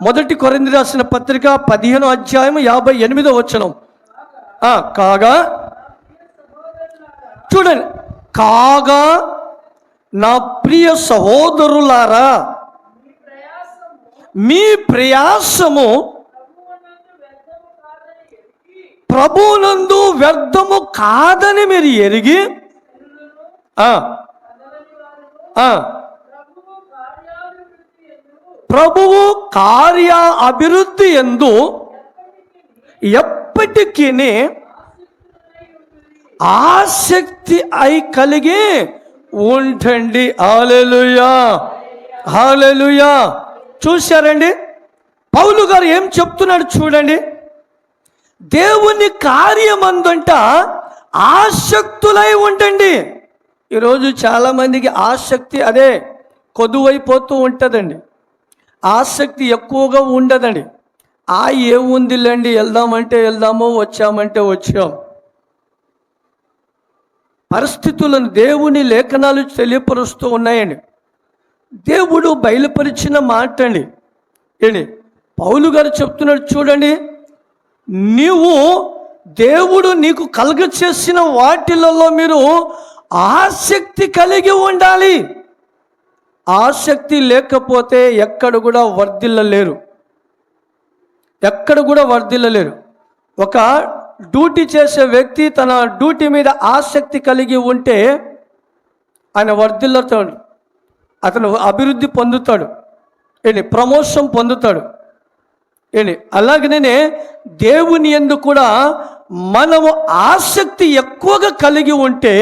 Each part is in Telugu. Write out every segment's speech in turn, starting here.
మొదటి కొరింది రాసిన పత్రిక పదిహేను అధ్యాయం యాభై ఎనిమిదో వచ్చనం కాగా? చూడండి. కాగా నా ప్రియ సహోదరులారా మీ ప్రయాసము ప్రభునందు వ్యర్థము కాదని మీరు ఎరిగి ఆ, ప్రభువు కార్య అభివృద్ధి ఎందు ఎప్పటికీ ఆసక్తి అయి కలిగి ఉండండి. హాలెలుయా హాలెలుయా చూశారండి? పౌలు గారు ఏం చెప్తున్నాడు చూడండి? దేవుని కార్యమందంట ఆసక్తులై ఉండండి. ఈరోజు చాలామందికి ఆసక్తి అదే కొదువైపోతూ ఉంటుందండి. ఆసక్తి ఎక్కువగా ఉండదండి. ఆ ఏముందిలేండి వెళ్దామంటే వెళ్దాము వచ్చామంటే వచ్చాం. పరిస్థితులను దేవుని లేఖనాలు తెలియపరుస్తూ ఉన్నాయండి. దేవుడు బయలుపరిచిన మాట అండి ఏంటి? పౌలు గారు చెప్తున్నాడు చూడండి నీవు దేవుడు నీకు కలుగ చేసిన వాటిలలో మీరు ఆసక్తి కలిగి ఉండాలి. ఆసక్తి లేకపోతే ఎక్కడ కూడా వర్ధిల్లలేరు. ఎక్కడ కూడా వర్ధిల్లలేరు. ఒక డ్యూటీ చేసే వ్యక్తి తన డ్యూటీ మీద ఆసక్తి కలిగి ఉంటే ఆయన వర్ధిల్లుతాడు. అతను అభివృద్ధి పొందుతాడు. ఏంటి ప్రమోషన్ పొందుతాడు. ఏంటి అలాగనే దేవుని ఎందు కూడా మనము ఆసక్తి ఎక్కువగా కలిగి ఉంటే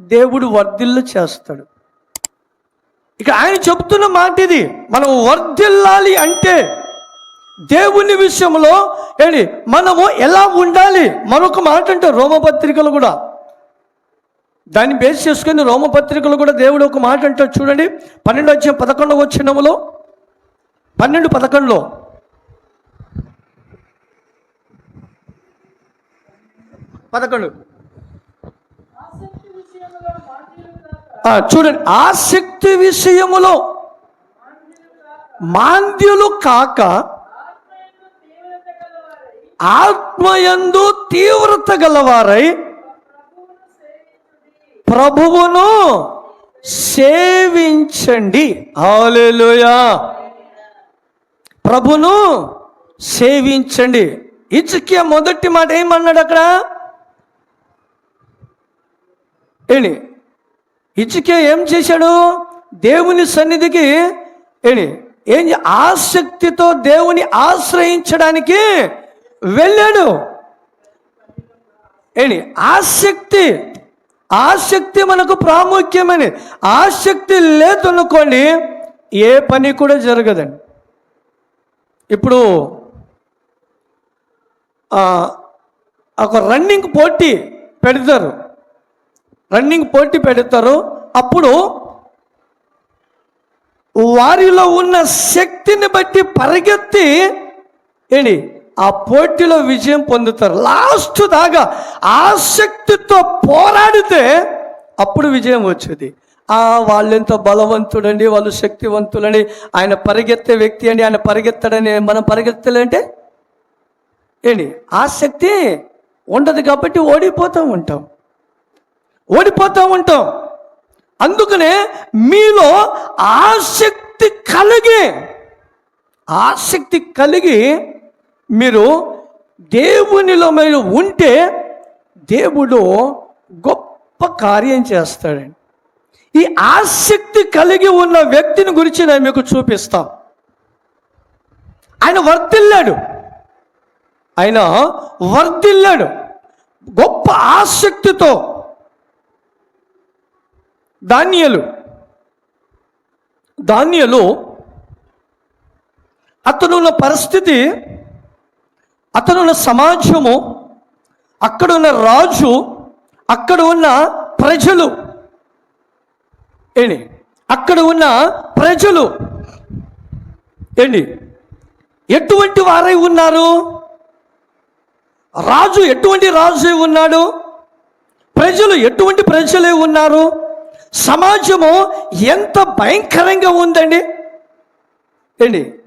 దేవుడు వర్ధిల్లు చేస్తాడు. ఇక ఆయన చెప్తున్న మాట ఇది. మనం వర్ధిల్లాలి అంటే దేవుని విషయంలో ఏంటి? మనము ఎలా ఉండాలి? మరొక మాట అంటే రోమపత్రికలు కూడా. దాన్ని బేస్ చేసుకుని రోమపత్రికలు కూడా దేవుడు ఒక మాట అంటాడు చూడండి. పన్నెండు వచ్చే పదకొండు వచ్చినములో పన్నెండు పదకొండులో. పదకొండు. చూడండి ఆసక్తి విషయములో మాంద్యులు కాక ఆత్మయందు తీవ్రత గలవారై ప్రభువును సేవించండి. హాలేలుయా ప్రభును సేవించండి. ఇచ్చకే మొదటి మాట ఏమన్నాడు అక్కడ? ఏంటి ఇచ్చుకే ఏం చేశాడు? దేవుని సన్నిధికి ఏంటి ఏం ఆసక్తితో దేవుని ఆశ్రయించడానికి వెళ్ళాడు. ఏంటి ఆసక్తి ఆసక్తి మనకు ప్రాముఖ్యమని ఆసక్తి లేదనుకోండి ఏ పని కూడా జరగదండి. ఇప్పుడు ఒక రన్నింగ్ పోటీ పెడతారు. రన్నింగ్ పోటీ పెడతారు. అప్పుడు వారిలో ఉన్న శక్తిని బట్టి పరిగెత్తి ఏంటి? ఆ పోటీలో విజయం పొందుతారు. లాస్ట్ దాకా ఆసక్తితో పోరాడితే అప్పుడు విజయం వచ్చేది. ఆ బలవంతుడండి వాళ్ళు శక్తివంతులని ఆయన పరిగెత్తే వ్యక్తి అండి ఆయన పరిగెత్తడని మనం పరిగెత్తలేంటే ఏంటి? ఆసక్తి ఉండదు కాబట్టి ఓడిపోతూ ఉంటాం. ఓడిపోతూ ఉంటాం. అందుకనే మీలో ఆసక్తి కలిగి ఆసక్తి కలిగి మీరు దేవునిలో మీరు ఉంటే దేవుడు గొప్ప కార్యం చేస్తాడండి. ఈ ఆసక్తి కలిగి ఉన్న వ్యక్తిని గురించి నేను మీకు చూపిస్తాం. ఆయన వర్తిల్లాడు ఆయన వర్తిల్లాడు గొప్ప ఆసక్తితో ధాన్యాలు ధాన్యాలు అతనున్న పరిస్థితి అతనున్న సమాజము అక్కడ ఉన్న రాజు అక్కడ ఉన్న ప్రజలు. ఏంటి? అక్కడ ఉన్న ప్రజలు. ఏంటి? ఎటువంటి వారై ఉన్నారు? రాజు ఎటువంటి రాజు ఉన్నాడు? ప్రజలు ఎటువంటి ప్రజలే ఉన్నారు? సమాజము ఎంత భయంకరంగా ఉందండి? ఏంటి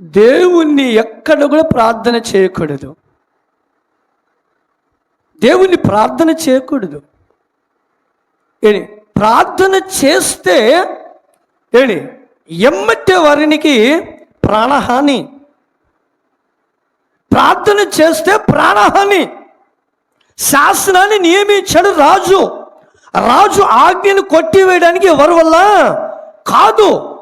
దేవుణ్ణి ఎక్కడ కూడా ప్రార్థన చేయకూడదు. దేవుణ్ణి ప్రార్థన చేయకూడదు. ఏంటి ప్రార్థన చేస్తే ఏంటి ఎమ్మటే వారికి ప్రాణహాని. ప్రార్థన చేస్తే ప్రాణహాని. శాసనాన్ని నియమించాడు రాజు. రాజు ఆజ్ఞను కొట్టివేయడానికి ఎవరి వల్ల? కాదు.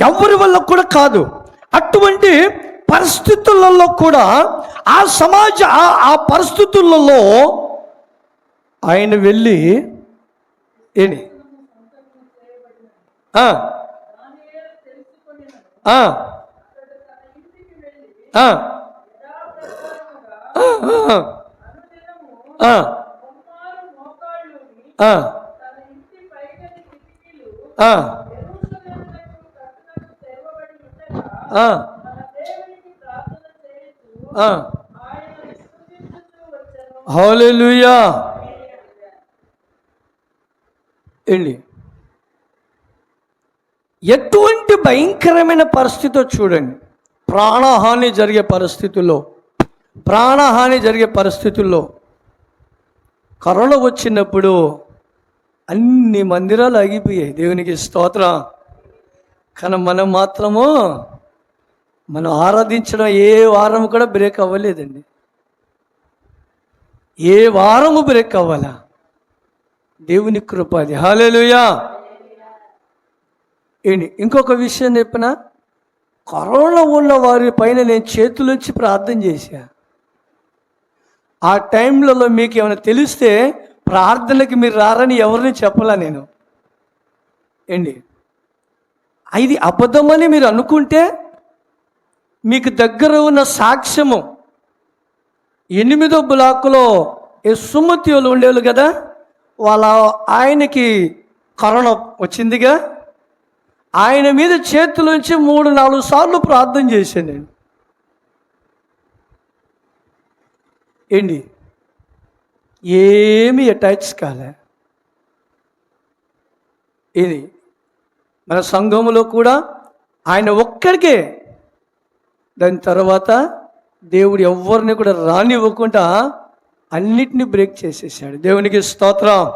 ఎవరి వల్ల కూడా కాదు. అటువంటి పరిస్థితులలో కూడా ఆ సమాజ ఆ- ఆ పరిస్థితులలో ఆయన వెళ్ళి ఏంటి ఆ. హౌలియా ఏంటి? ఎటువంటి భయంకరమైన పరిస్థితితో చూడండి. ప్రాణహాని జరిగే పరిస్థితుల్లో ప్రాణహాని జరిగే పరిస్థితుల్లో కరోనా వచ్చినప్పుడు అన్ని మందిరాలు ఆగిపోయాయి. దేవునికి స్తోత్రం. కానీ మనం మాత్రము మనం ఆరాధించడం ఏ వారం కూడా బ్రేక్ అవ్వలేదండి. ఏ వారము బ్రేక్ అవ్వాలా? దేవుని కృప అది. హాలేలుయా ఏంటి? ఇంకొక విషయం చెప్పిన? కరోనా ఉన్న వారి పైన నేను చేతులుంచి ప్రార్థన చేశా. ఆ టైంలలో మీకు ఏమైనా తెలిస్తే ప్రార్థనకి మీరు రారని ఎవరిని చెప్పలా నేను? ఏంటి? ఇది అబద్ధమని మీరు అనుకుంటే మీకు దగ్గర ఉన్న సాక్ష్యము ఎనిమిదో బ్లాకులో ఏ సుమతి వాళ్ళు ఉండేవాళ్ళు కదా వాళ్ళ ఆయనకి కరోనా వచ్చిందిగా. ఆయన మీద చేతులుంచి మూడు నాలుగు సార్లు ప్రార్థన చేశాను నేను. ఏంటి? ఏమి అటాచ్ కాలే. ఇది మన సంఘములో కూడా ఆయన ఒక్కడికే. దాని తర్వాత దేవుడు ఎవరిని కూడా రానివ్వకుండా అన్నిటిని బ్రేక్ చేసేసాడు. దేవునికి స్తోత్రం.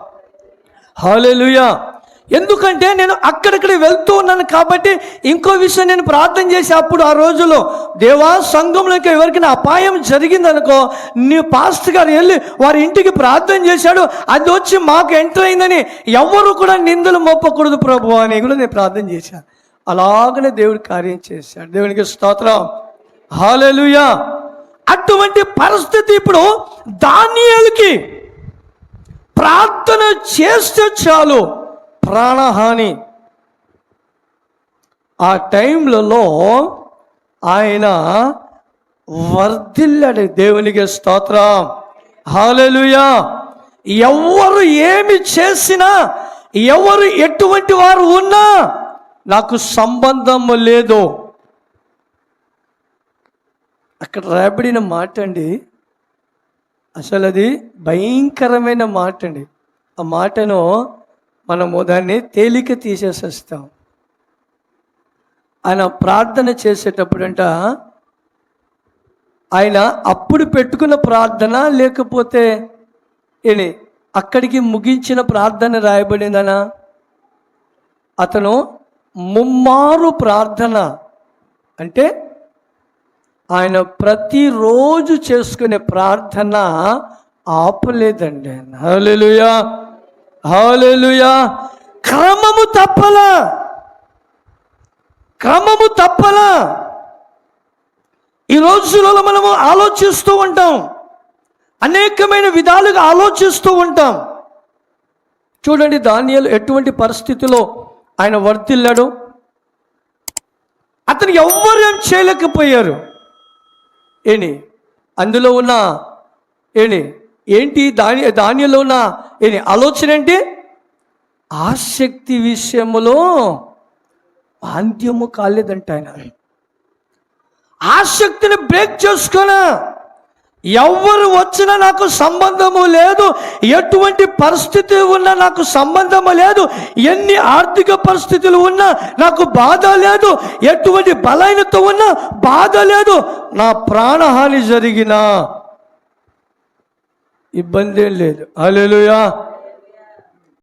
హాలేలుయా ఎందుకంటే నేను అక్కడిక్కడ వెళ్తూ ఉన్నాను కాబట్టి ఇంకో విషయం నేను ప్రార్థన చేసి అప్పుడు ఆ రోజులో దేవా సంఘంలోకి ఎవరికైనా అపాయం జరిగిందనుకో నీ పాస్ట్ గారు వెళ్ళి వారి ఇంటికి ప్రార్థన చేశాడు అది వచ్చి మాకు ఎంటర్ అయిందని ఎవరు కూడా నిందలు మోపకూడదు ప్రభు అని కూడా నేను ప్రార్థన చేశాను. అలాగనే దేవుడు కార్యం చేశాడు. దేవునికి స్తోత్రం. హాలెలుయా అటువంటి పరిస్థితి ఇప్పుడు దానియలకి ప్రార్థన చేస్తే చాలు. ప్రాణహాని. ఆ టైంలలో ఆయన వర్ధిల్లాడు దేవునికి స్తోత్రం. హాలెలుయా ఎవరు ఏమి చేసినా ఎవరు ఎటువంటి వారు ఉన్నా నాకు సంబంధం లేదు. అక్కడ రాబడిన మాట అండి. అసలు అది భయంకరమైన మాట అండి. ఆ మాటను మనము దాన్ని తేలిక తీసేసేస్తాం. ఆయన ప్రార్థన చేసేటప్పుడంట ఆయన అప్పుడు పెట్టుకున్న ప్రార్థన లేకపోతే ఏంటి అక్కడికి ముగించిన ప్రార్థన రాయబడిందనా? అతను ముమ్మారు ప్రార్థన అంటే ఆయన ప్రతిరోజు చేసుకునే ప్రార్థన ఆపలేదండి. ఆయన హాలెలుయా క్రమము తప్పలా. క్రమము తప్పలా. ఈ రోజులలో మనము ఆలోచిస్తూ ఉంటాం. అనేకమైన విధాలుగా ఆలోచిస్తూ ఉంటాం. చూడండి ధాన్యాలు ఎటువంటి పరిస్థితిలో ఆయన వర్తిల్లాడు అతను ఎవ్వరు ఏం చేయలేకపోయారు. ఏని? అందులో ఉన్న ఏని? ఏంటి దాని దానిలో నా ఆలోచన ఏంటి? ఆసక్తి విషయంలో అంత్యము కాలేదంట ఆయన. ఆసక్తిని బ్రేక్ చేసుకున్నా ఎవరు వచ్చినా నాకు సంబంధము లేదు ఎటువంటి పరిస్థితి ఉన్నా నాకు సంబంధము లేదు ఎన్ని ఆర్థిక పరిస్థితులు ఉన్నా నాకు బాధ లేదు ఎటువంటి బలహీనత ఉన్నా బాధ లేదు నా ప్రాణహాని జరిగినా ఇబ్బంది ఏం లేదు. అలెలుయా